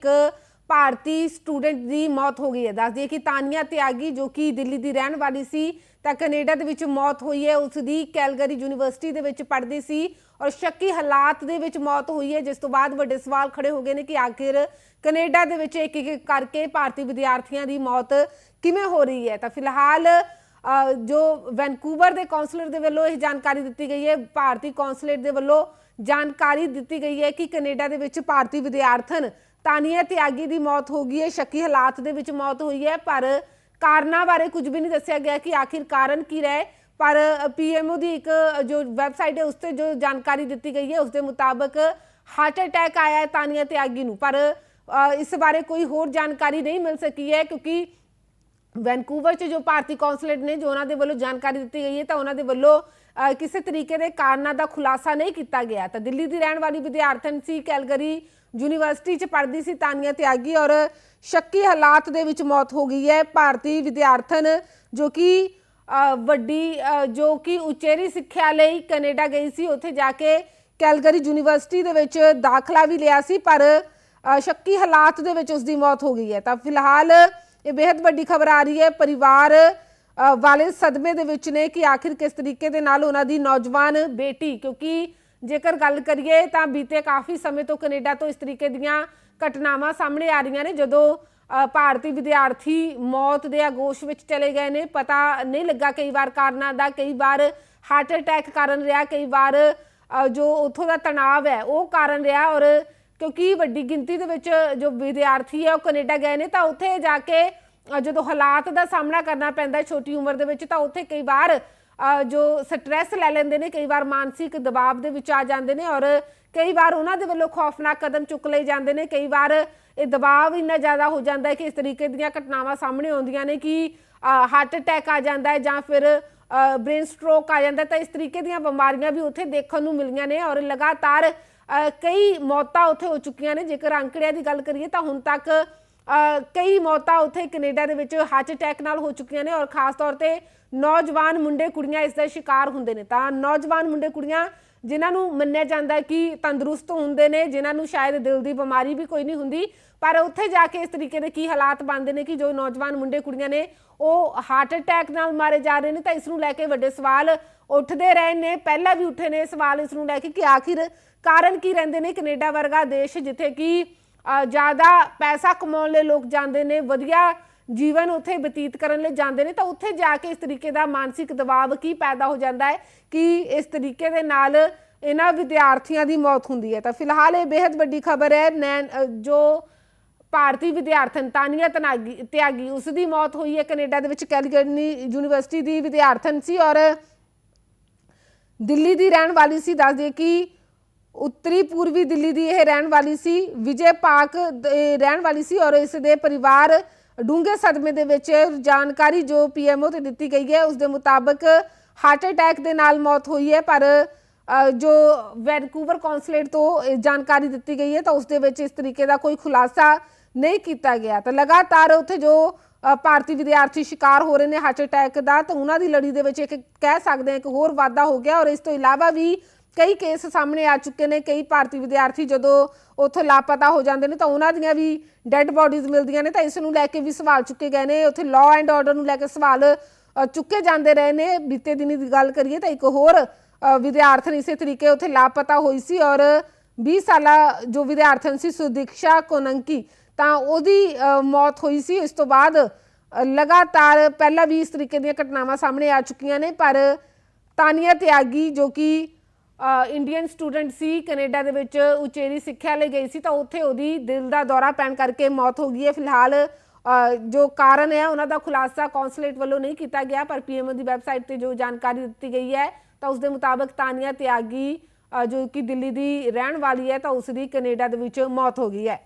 ਇੱਕ ਭਾਰਤੀ ਸਟੂਡੈਂਟ ਦੀ ਮੌਤ ਹੋ ਗਈ ਹੈ। ਦੱਸ ਦਈਏ ਕਿ ਤਾਨੀਆ ਤਿਆਗੀ ਜੋ ਕਿ ਦਿੱਲੀ ਦੀ ਰਹਿਣ ਵਾਲੀ ਸੀ ਤਾਂ ਕੈਨੇਡਾ ਦੇ ਵਿੱਚ ਮੌਤ ਹੋਈ ਹੈ। ਉਸ ਦੀ ਕੈਲਗਰੀ ਯੂਨੀਵਰਸਿਟੀ ਦੇ ਵਿੱਚ ਪੜ੍ਹਦੀ ਸੀ ਔਰ ਸ਼ੱਕੀ ਹਾਲਾਤ ਦੇ ਵਿੱਚ ਮੌਤ ਹੋਈ ਹੈ। ਜਿਸ ਤੋਂ ਬਾਅਦ ਵੱਡੇ ਸਵਾਲ ਖੜੇ ਹੋ ਗਏ ਨੇ ਕਿ ਆਖਿਰ ਕੈਨੇਡਾ ਦੇ ਵਿੱਚ ਇੱਕ ਇੱਕ ਕਰਕੇ ਭਾਰਤੀ ਵਿਦਿਆਰਥੀਆਂ ਦੀ ਮੌਤ ਕਿਵੇਂ ਹੋ ਰਹੀ ਹੈ? ਤਾਂ ਫਿਲਹਾਲ ਅ, ਜੋ ਵੈਨਕੂਵਰ ਦੇ ਕਾਉਂਸਲਰ ਦੇ ਵੱਲੋਂ ਇਹ ਜਾਣਕਾਰੀ ਦਿੱਤੀ ਗਈ ਹੈ ਭਾਰਤੀ ਕਾਉਂਸਲੇਟ ਦੇ ਵੱਲੋਂ ਜਾਣਕਾਰੀ ਦਿੱਤੀ ਗਈ ਹੈ ਕਿ ਕੈਨੇਡਾ ਦੇ ਵਿੱਚ ਭਾਰਤੀ ਵਿਦਿਆਰਥਣ ਤਾਨੀਆ ਤਿਆਗੀ ਦੀ ਮੌਤ ਹੋ ਗਈ ਹੈ, ਸ਼ੱਕੀ ਹਾਲਾਤ ਦੇ ਵਿੱਚ ਮੌਤ ਹੋਈ ਹੈ, ਪਰ ਕਾਰਨਾਂ ਬਾਰੇ ਕੁਝ ਵੀ ਨਹੀਂ ਦੱਸਿਆ ਗਿਆ ਕਿ ਆਖਿਰ ਕਾਰਨ ਕੀ ਰਹੇ। ਪਰ ਪੀਐਮਓ ਦੀ ਇੱਕ ਜੋ ਵੈਬਸਾਈਟ ਹੈ, ਉਸ ਤੇ ਜੋ ਜਾਣਕਾਰੀ ਦਿੱਤੀ ਗਈ ਹੈ, ਉਸ ਦੇ ਮੁਤਾਬਕ ਹਾਰਟ ਅਟੈਕ ਆਇਆ ਹੈ ਤਾਨੀਆ ਤਿਆਗੀ ਨੂੰ। ਪਰ ਇਸ ਬਾਰੇ ਕੋਈ ਹੋਰ ਜਾਣਕਾਰੀ ਨਹੀਂ ਮਿਲ ਸਕੀ ਹੈ, ਕਿਉਂਕਿ ਵੈਨਕੂਵਰ 'ਚ ਜੋ ਭਾਰਤੀ ਕੌਂਸਲੇਟ ਨੇ ਜੋ ਉਹਨਾਂ ਦੇ ਵੱਲੋਂ ਜਾਣਕਾਰੀ ਦਿੱਤੀ ਗਈ ਹੈ, ਤਾਂ ਉਹਨਾਂ ਦੇ ਵੱਲੋਂ ਕਿਸੇ ਤਰੀਕੇ ਦੇ ਕਾਰਨਾਂ ਦਾ ਖੁਲਾਸਾ ਨਹੀਂ ਕੀਤਾ ਗਿਆ। ਤਾਂ ਦਿੱਲੀ ਦੀ ਰਹਿਣ ਵਾਲੀ ਵਿਦਿਆਰਥਣ ਸੀ ਕੈਲਗਰੀ ਯੂਨੀਵਰਸਿਟੀ 'ਚ ਪੜ੍ਹਦੀ ਸੀ ਤਾਨੀਆ ਤਿਆਗੀ ਔਰ ਸ਼ੱਕੀ ਹਾਲਾਤ ਦੇ ਵਿੱਚ ਮੌਤ ਹੋ ਗਈ ਹੈ। ਭਾਰਤੀ ਵਿਦਿਆਰਥਣ ਜੋ ਕਿ ਵੱਡੀ ਜੋ ਕਿ ਉਚੇਰੀ ਸਿੱਖਿਆ ਲਈ ਕੈਨੇਡਾ ਗਈ ਸੀ, ਉੱਥੇ ਜਾ ਕੇ ਕੈਲਗਰੀ ਯੂਨੀਵਰਸਿਟੀ ਦੇ ਵਿੱਚ ਦਾਖਲਾ ਵੀ ਲਿਆ ਸੀ, ਪਰ ਸ਼ੱਕੀ ਹਾਲਾਤ ਦੇ ਵਿੱਚ ਉਸ ਦੀ ਮੌਤ ਹੋ ਗਈ ਹੈ। ਤਾਂ ਫਿਲਹਾਲ ਇਹ ਬੇहद ਵੱਡੀ ਖਬਰ ਆ ਰਹੀ ਹੈ। ਪਰਿਵਾਰ ਵਾਲੇ ਸਦਮੇ ਦੇ ਵਿੱਚ ਨੇ ਕਿ ਆਖਿਰ ਕਿਸ ਤਰੀਕੇ ਦੇ ਨਾਲ ਉਹਨਾਂ ਦੀ ਨੌਜਵਾਨ ਬੇਟੀ ਕਿਉਂਕਿ ਜੇਕਰ ਗੱਲ ਕਰੀਏ ਤਾਂ ਬੀਤੇ ਕਾਫੀ ਸਮੇਂ ਤੋਂ ਕੈਨੇਡਾ ਤੋਂ ਇਸ ਤਰੀਕੇ ਦੀਆਂ ਘਟਨਾਵਾਂ ਸਾਹਮਣੇ ਆ ਰਹੀਆਂ ਨੇ। ਜਦੋਂ ਅ, ਭਾਰਤੀ ਵਿਦਿਆਰਥੀ ਮੌਤ ਦੇ ਆਗੋਸ਼ ਵਿੱਚ ਚਲੇ ਗਏ ਨੇ ਪਤਾ ਨਹੀਂ ਲੱਗਾ ਕਈ ਵਾਰ ਕਾਰਨਾਂ ਦਾ ਕਈ ਵਾਰ ਹਾਰਟ ਅਟੈਕ ਕਾਰਨ ਰਿਹਾ ਕਈ ਵਾਰ ਜੋ ਉਥੋਂ ਦਾ ਤਣਾਅ ਹੈ ਉਹ ਕਾਰਨ ਰਿਹਾ ਔਰ ਕਿਉਂਕਿ ਵੱਡੀ ਗਿਣਤੀ ਦੇ ਵਿੱਚ ਜੋ ਵਿਦਿਆਰਥੀ ਹੈ ਉਹ ਕੈਨੇਡਾ ਗਏ ਨੇ, ਤਾਂ ਉੱਥੇ ਜਾ ਕੇ ਜਦੋਂ ਹਾਲਾਤ ਦਾ ਸਾਹਮਣਾ ਕਰਨਾ ਪੈਂਦਾ ਛੋਟੀ ਉਮਰ ਦੇ ਵਿੱਚ, ਤਾਂ ਉੱਥੇ ਕਈ ਵਾਰ ਜੋ ਸਟ੍ਰੈਸ ਲੈ ਲੈਂਦੇ ਨੇ, ਕਈ ਵਾਰ ਮਾਨਸਿਕ ਦਬਾਅ ਦੇ ਵਿੱਚ ਆ ਜਾਂਦੇ ਨੇ ਔਰ ਕਈ ਵਾਰ ਉਹਨਾਂ ਦੇ ਵੱਲੋਂ ਖੌਫਨਾਕ ਕਦਮ ਚੁੱਕ ਲਏ ਜਾਂਦੇ ਨੇ, ਕਈ ਵਾਰ ਇਹ ਦਬਾਅ ਇੰਨਾ ਜ਼ਿਆਦਾ ਹੋ ਜਾਂਦਾ ਹੈ ਕਿ ਇਸ ਤਰੀਕੇ ਦੀਆਂ ਘਟਨਾਵਾਂ ਸਾਹਮਣੇ ਆਉਂਦੀਆਂ ਨੇ ਕਿ ਹਾਰਟ ਅਟੈਕ ਆ ਜਾਂਦਾ ਹੈ ਜਾਂ ਫਿਰ ਬ੍ਰੇਨ ਸਟ੍ਰੋਕ ਆ ਜਾਂਦਾ ਤਾਂ ਇਸ ਤਰੀਕੇ ਦੀਆਂ ਬਿਮਾਰੀਆਂ ਵੀ ਉੱਥੇ ਦੇਖਣ ਨੂੰ ਮਿਲੀਆਂ ਨੇ ਔਰ ਲਗਾਤਾਰ ਅ, ਕਈ ਮੌਤਾਂ ਉੱਥੇ ਹੋ ਚੁੱਕੀਆਂ ਨੇ। ਜੇਕਰ ਅੰਕੜਿਆਂ ਦੀ ਗੱਲ ਕਰੀਏ ਤਾਂ ਹੁਣ ਤੱਕ ਕਈ ਮੌਤਾਂ ਉੱਥੇ ਕੈਨੇਡਾ ਦੇ ਵਿੱਚ ਹਾਰਟ ਅਟੈਕ ਨਾਲ ਹੋ ਚੁੱਕੀਆਂ ਨੇ ਔਰ ਖਾਸ ਤੌਰ ਤੇ ਨੌਜਵਾਨ ਮੁੰਡੇ ਕੁੜੀਆਂ ਇਸ ਦਾ ਸ਼ਿਕਾਰ ਹੁੰਦੇ ਨੇ। ਤਾਂ ਨੌਜਵਾਨ ਮੁੰਡੇ ਕੁੜੀਆਂ ਜਿਨ੍ਹਾਂ ਨੂੰ ਮੰਨਿਆ ਜਾਂਦਾ ਕਿ ਤੰਦਰੁਸਤ ਹੁੰਦੇ ਨੇ, ਜਿਨ੍ਹਾਂ ਨੂੰ ਸ਼ਾਇਦ ਦਿਲ ਦੀ ਬਿਮਾਰੀ ਵੀ ਕੋਈ ਨਹੀਂ ਹੁੰਦੀ, ਪਰ ਉੱਥੇ ਜਾ ਕੇ ਇਸ ਤਰੀਕੇ ਦੇ ਕੀ ਹਾਲਾਤ ਬਣਦੇ ਨੇ ਕਿ ਜੋ ਨੌਜਵਾਨ ਮੁੰਡੇ ਕੁੜੀਆਂ ਨੇ ਉਹ ਹਾਰਟ ਅਟੈਕ ਨਾਲ ਮਾਰੇ ਜਾ ਰਹੇ ਨੇ ਤਾਂ ਇਸ ਨੂੰ ਲੈ ਕੇ ਵੱਡੇ ਸਵਾਲ ਉੱਠਦੇ ਰਹੇ ਨੇ। ਪਹਿਲਾਂ ਵੀ ਉੱਠੇ ਨੇ ਸਵਾਲ ਇਸ ਨੂੰ ਲੈ ਕੇ ਕਿ ਆਖਿਰ ਕਾਰਨ ਕੀ ਰਹਿੰਦੇ ਨੇ ਕੈਨੇਡਾ ਵਰਗਾ ਦੇਸ਼, ਜਿੱਥੇ ਕਿ ਜ਼ਿਆਦਾ ਪੈਸਾ ਕਮਾਉਣ ਲਈ ਲੋਕ ਜਾਂਦੇ ਨੇ, ਵਧੀਆ ਜੀਵਨ ਉੱਥੇ ਬਤੀਤ ਕਰਨ ਲਈ ਜਾਂਦੇ ਨੇ, ਤਾਂ ਉੱਥੇ ਜਾ ਕੇ ਇਸ ਤਰੀਕੇ ਦਾ ਮਾਨਸਿਕ ਦਬਾਅ ਕੀ ਪੈਦਾ ਹੋ ਜਾਂਦਾ ਹੈ ਕਿ ਇਸ ਤਰੀਕੇ ਦੇ ਨਾਲ ਇਹਨਾਂ ਵਿਦਿਆਰਥੀਆਂ ਦੀ ਮੌਤ ਹੁੰਦੀ ਹੈ। ਤਾਂ ਫਿਲਹਾਲ ਇਹ ਬੇहद ਵੱਡੀ ਖਬਰ ਹੈ, ਨੈਣ ਜੋ ਭਾਰਤੀ ਵਿਦਿਆਰਥਣ ਤਾਨੀਆ ਤਨਾਗੀ, ਤਿਆਗੀ, ਉਸ ਦੀ ਮੌਤ ਹੋਈ ਹੈ ਕੈਨੇਡਾ ਦੇ ਵਿੱਚ ਕੈਲਗਰੀ ਯੂਨੀਵਰਸਿਟੀ ਦੀ ਵਿਦਿਆਰਥਣ ਸੀ ਔਰ ਦਿੱਲੀ ਦੀ ਰਹਿਣ ਵਾਲੀ ਸੀ। ਦੱਸ ਦਈਏ ਕਿ ਉੱਤਰੀ ਪੂਰਬੀ ਦਿੱਲੀ ਦੀ ਇਹ ਰਹਿਣ ਵਾਲੀ ਸੀ, ਵਿਜੇ ਪਾਕ ਰਹਿਣ ਵਾਲੀ ਸੀ ਔਰ ਇਸ ਦੇ ਪਰਿਵਾਰ ਡੂੰਘੇ ਸਦਮੇ ਦੇ ਵਿੱਚ ਜਾਣਕਾਰੀ ਜੋ ਪੀਐਮਓ ਤੇ ਦਿੱਤੀ ਗਈ ਹੈ, ਉਸ ਦੇ ਮੁਤਾਬਕ ਹਾਰਟ ਅਟੈਕ ਦੇ ਨਾਲ ਮੌਤ ਹੋਈ ਹੈ, ਪਰ ਜੋ ਵੈਨਕੂਵਰ ਕੌਂਸਲੇਟ ਤੋਂ ਜਾਣਕਾਰੀ ਦਿੱਤੀ ਗਈ ਹੈ ਤਾਂ ਉਸ ਦੇ ਵਿੱਚ ਇਸ ਤਰੀਕੇ ਦਾ ਕੋਈ ਖੁਲਾਸਾ ਨਹੀਂ ਕੀਤਾ ਗਿਆ। ਤਾਂ ਲਗਾਤਾਰ ਉੱਥੇ ਜੋ ਭਾਰਤੀ ਵਿਦਿਆਰਥੀ ਸ਼ਿਕਾਰ ਹੋ ਰਹੇ ਨੇ ਹਾਰਟ ਅਟੈਕ ਦਾ, ਤਾਂ ਉਹਨਾਂ ਦੀ ਲੜੀ ਦੇ ਵਿੱਚ ਇੱਕ ਕਹਿ ਸਕਦੇ ਹਾਂ ਇੱਕ ਹੋਰ ਵਾਧਾ ਹੋ ਗਿਆ ਔਰ ਇਸ ਤੋਂ ਇਲਾਵਾ ਵੀ ਕਈ ਕੇਸ ਸਾਹਮਣੇ ਆ ਚੁੱਕੇ ਨੇ, ਕਈ ਭਾਰਤੀ ਵਿਦਿਆਰਥੀ ਜਦੋਂ ਉੱਥੋਂ ਲਾਪਤਾ ਹੋ ਜਾਂਦੇ ਨੇ ਤਾਂ ਉਹਨਾਂ ਦੀਆਂ ਵੀ ਡੈੱਡ ਬਾਡੀਜ਼ ਮਿਲਦੀਆਂ ਨੇ ਤਾਂ ਇਸ ਨੂੰ ਲੈ ਕੇ ਵੀ ਸਵਾਲ ਚੁੱਕੇ ਗਏ ਨੇ। ਉੱਥੇ ਲਾਅ ਐਂਡ ਆਰਡਰ ਨੂੰ ਲੈ ਕੇ ਸਵਾਲ ਚੁੱਕੇ ਜਾਂਦੇ ਰਹੇ ਨੇ। ਬੀਤੇ ਦਿਨੀ ਦੀ ਗੱਲ ਕਰੀਏ ਤਾਂ ਇੱਕ ਹੋਰ ਵਿਦਿਆਰਥਣ ਇਸੇ ਤਰੀਕੇ ਉੱਥੇ ਲਾਪਤਾ ਹੋਈ ਸੀ ਔਰ 20 ਸਾਲਾ ਜੋ ਵਿਦਿਆਰਥਣ ਸੀ ਸੁਦੀਕਸ਼ਾ ਕੋਨੰਕੀ ਤਾਂ ਉਹਦੀ ਮੌਤ ਹੋਈ ਸੀ। ਇਸ ਤੋਂ ਬਾਅਦ ਲਗਾਤਾਰ ਪਹਿਲਾਂ ਵੀ ਇਸ ਤਰੀਕੇ ਦੀਆਂ ਘਟਨਾਵਾਂ ਸਾਹਮਣੇ ਆ ਚੁੱਕੀਆਂ ਨੇ ਪਰ ਤਾਨੀਆ ਤਿਆਗੀ ਜੋ ਕਿ ਇੰਡੀਅਨ ਸਟੂਡੈਂਟ ਸੀ, ਕੈਨੇਡਾ ਦੇ ਵਿੱਚ ਉਚੇਰੀ ਸਿੱਖਿਆ ਲਈ ਗਈ ਸੀ, ਤਾਂ ਉੱਥੇ ਉਹਦੀ ਦਿਲ ਦਾ ਦੌਰਾ ਪੈਣ ਕਰਕੇ ਮੌਤ ਹੋ ਗਈ ਹੈ। ਫਿਲਹਾਲ ਜੋ ਕਾਰਨ ਹੈ, ਉਹਨਾਂ ਦਾ ਖੁਲਾਸਾ ਕੌਂਸਲੇਟ ਵੱਲੋਂ ਨਹੀਂ ਕੀਤਾ ਗਿਆ, ਪਰ ਪੀਐਮਓ ਦੀ ਵੈਬਸਾਈਟ ਤੇ ਜੋ ਜਾਣਕਾਰੀ ਦਿੱਤੀ ਗਈ ਹੈ, ਤਾਂ ਉਸ ਦੇ ਮੁਤਾਬਕ ਤਾਨੀਆ ਤਿਆਗੀ ਜੋ ਕਿ ਦਿੱਲੀ ਦੀ ਰਹਿਣ ਵਾਲੀ ਹੈ, ਤਾਂ ਉਸ ਦੀ ਕੈਨੇਡਾ ਦੇ ਵਿੱਚ ਮੌਤ ਹੋ ਗਈ ਹੈ।